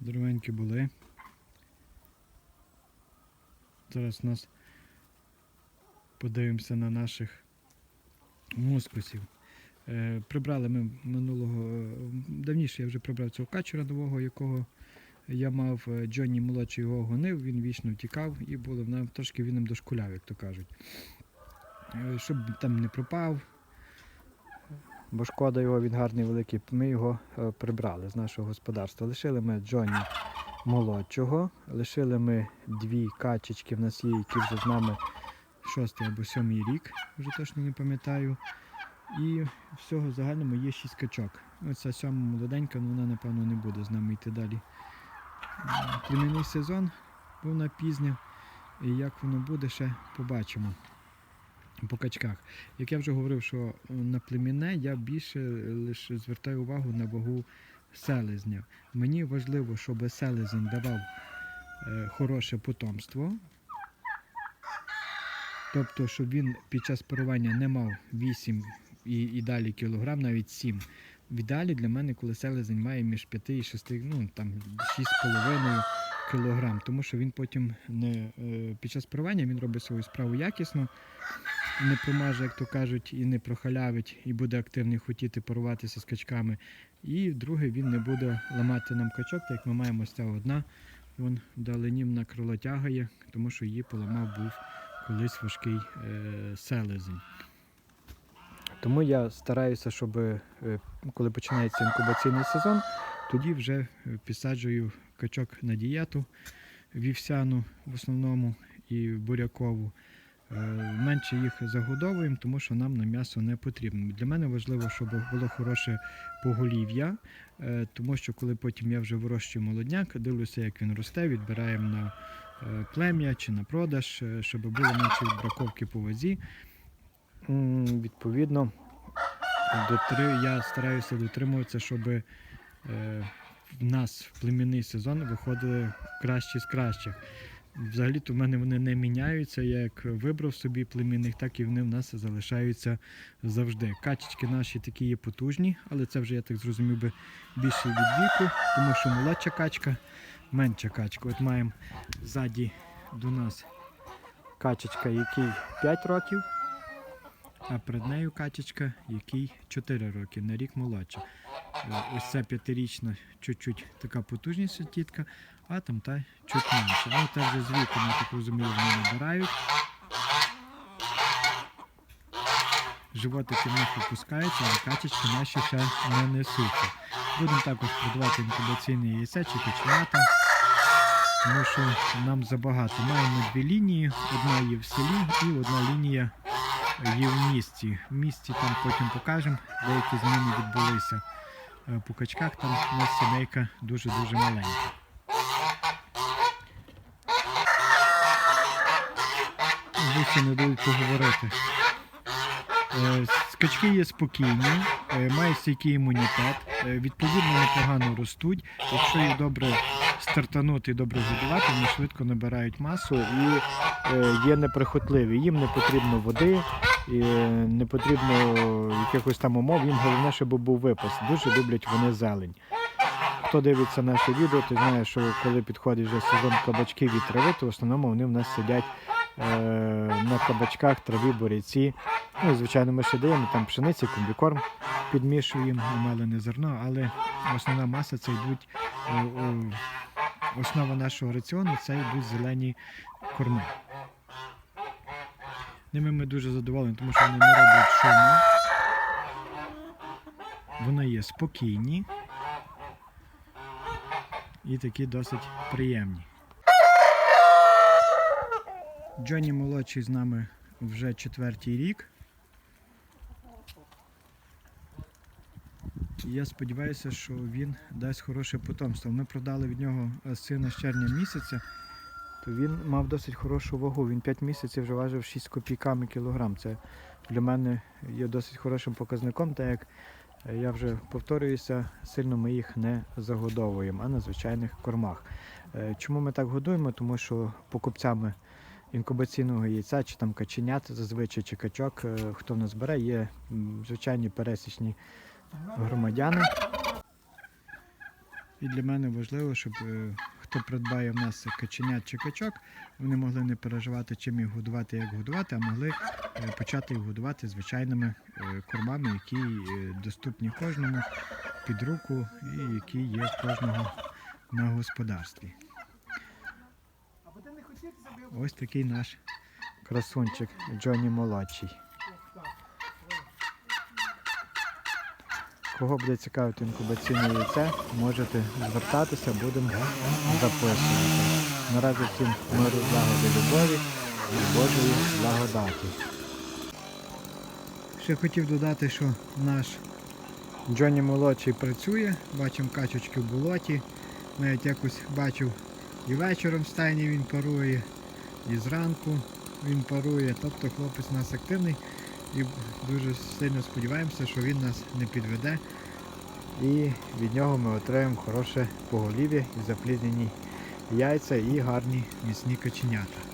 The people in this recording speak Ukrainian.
Здоровенькі були. Зараз нас подивимося на наших мускусів. Е, прибрали ми минулого. е, Давніше я вже прибрав цього качура нового, якого я мав. Е, Джонні молодший його гонив, він вічно втікав і було трошки він нам дошкуляв, як то кажуть. Е, Щоб там не пропав. Бо шкода його, він гарний великий. Ми його е, прибрали з нашого господарства. Лишили ми Джонні молодшого, лишили ми дві качечки в нас є, які вже з нами шостий або сьомий рік, вже точно не пам'ятаю. І всього в загальному є шість качок. Оця сьома молоденька, ну вона напевно не буде з нами йти далі. Племінний сезон був на пізнє. І як воно буде, ще побачимо по качках. Як я вже говорив, що е, на племінне я більше лише звертаю увагу на вагу селезня. Мені важливо, щоб селезень давав е, хороше потомство. Тобто, щоб він під час парування не мав 8 і, і далі кілограм, навіть 7. В ідеалі для мене, коли селезень має між 5 і 6, ну там 6,5 кілограм, тому що він потім не е, під час парування він робить свою справу якісно, не промаже, як то кажуть, і не прохалявить, і буде активний хотіти паруватися з качками. І друге, він не буде ламати нам качок, так як ми маємо ось ця одна. Вон вдалині на крило тягає, тому що її поламав був колись важкий е, селезень. Тому я стараюся, щоб е, коли починається інкубаційний сезон, тоді вже е, підсаджую качок на дієту вівсяну в основному і бурякову. Е, Менше їх загодовуємо, тому що нам на м'ясо не потрібно. Для мене важливо, щоб було хороше поголів'я, е, тому що коли потім я вже вирощую молодняк, дивлюся, як він росте, відбираємо на е, плем'я чи на продаж, щоб було менше відбраковки по вазі. Відповідно, я стараюся дотримуватися, щоб в нас в племінний сезон виходили кращі з кращих. Взагалі-то в мене вони не міняються. Я як вибрав собі племінних, так і вони в нас залишаються завжди. Качечки наші такі є потужні, але це вже я так зрозумів би більше від віку, тому що молодша качка, менша качка. От маємо ззаді до нас качечка, який 5 років, а перед нею качечка, який 4 роки, на рік молодша. Е, Ось ця п'ятирічна, чуть-чуть така потужніша тітка, а там та чуть менше. Ну, та вже з я так розумію, вони набирають. Животики в них випускаються, а качечки наші ще не несуться. Будемо також продавати інкубаційні яйця чи каченята, тому що нам забагато. Маємо дві лінії, одна є в селі і одна лінія є в місті. В місті там потім покажемо, деякі зміни відбулися. Е, По качках там у нас сімейка дуже-дуже маленька. Вище не дають поговорити. Е, Скачки є спокійні, е, мають стійкий імунітет, відповідно непогано ростуть. Якщо їх добре стартанути і добре годувати, вони швидко набирають масу і є неприхотливі. Їм не потрібно води, і не потрібно якихось там умов, їм головне, щоб був випас. Дуже люблять вони зелень. Хто дивиться наше відео, той знає, що коли підходить вже сезон кабачків і трави, то в основному вони в нас сидять е, на кабачках, траві, буряці. Ну і звичайно, ми ще даємо там пшениці, комбікорм підмішуємо, мелене зерно, але основна маса це йдуть, е, е, основа нашого раціону це йдуть зелені корми. Ними ми дуже задоволені, тому що вони не роблять шуму. Вони є спокійні і такі досить приємні. Джонні молодший з нами вже четвертий рік. І Я сподіваюся, що він дасть хороше потомство. Ми продали від нього е, сина з червня місяця, то він мав досить хорошу вагу. Він 5 місяців вже важив 6 копійками кілограм. Це для мене є досить хорошим показником, так як е, я вже повторююся, сильно ми їх не загодовуємо, а на звичайних кормах. Е, Чому ми так годуємо? Тому що покупцями інкубаційного яйця чи там каченят зазвичай чи качок, е, хто нас бере, є звичайні пересічні громадяни. І для мене важливо, щоб хто придбає в нас каченят чи качок, вони могли не переживати, чим їх годувати, як годувати, а могли е, почати їх годувати звичайними е, кормами, які е, доступні кожному під руку і які є в кожного на господарстві. Ось такий наш красунчик Джоні молодший. Кого буде цікавити інкубаційне яйце, можете звертатися, будемо записувати. Наразі всім миру, злагоди, любові і Божої благодаті. Ще хотів додати, що наш Джоні молодший працює, бачимо качечки в болоті. Навіть якось бачив і вечором в стайні він парує, і зранку він парує. Тобто хлопець у нас активний і дуже сильно сподіваємося, що він нас не підведе. І від нього ми отримаємо хороше поголів'я і запліднені яйця і гарні міцні каченята.